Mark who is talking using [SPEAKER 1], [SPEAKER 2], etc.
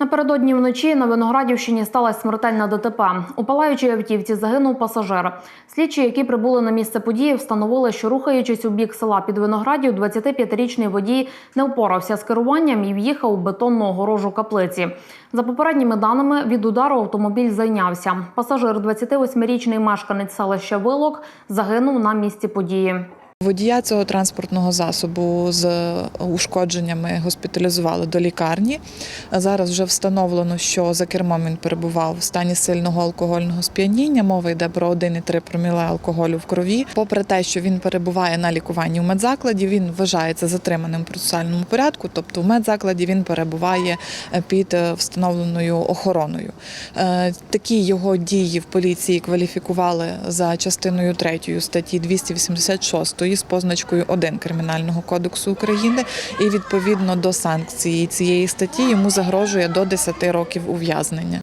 [SPEAKER 1] Напередодні вночі на Виноградівщині сталася смертельна ДТП. У палаючій автівці загинув пасажир. Слідчі, які прибули на місце події, встановили, що рухаючись у бік села під Виноградів, 25-річний водій не впорався з керуванням і в'їхав у бетонну огорожу каплиці. За попередніми даними, від удару автомобіль зайнявся. Пасажир, 28-річний мешканець селища Вилок, загинув на місці події.
[SPEAKER 2] Водія цього транспортного засобу з ушкодженнями госпіталізували до лікарні. Зараз вже встановлено, що за кермом він перебував в стані сильного алкогольного сп'яніння. Мова йде про 1,3 проміле алкоголю в крові. Попри те, що він перебуває на лікуванні в медзакладі, він вважається затриманим в процесуальному порядку, тобто в медзакладі він перебуває під е, встановленою охороною. Е, Такі його дії в поліції кваліфікували за частиною 3 статті 286 з позначкою 1 Кримінального кодексу України, і відповідно до санкції цієї статті йому загрожує до 10 років ув'язнення.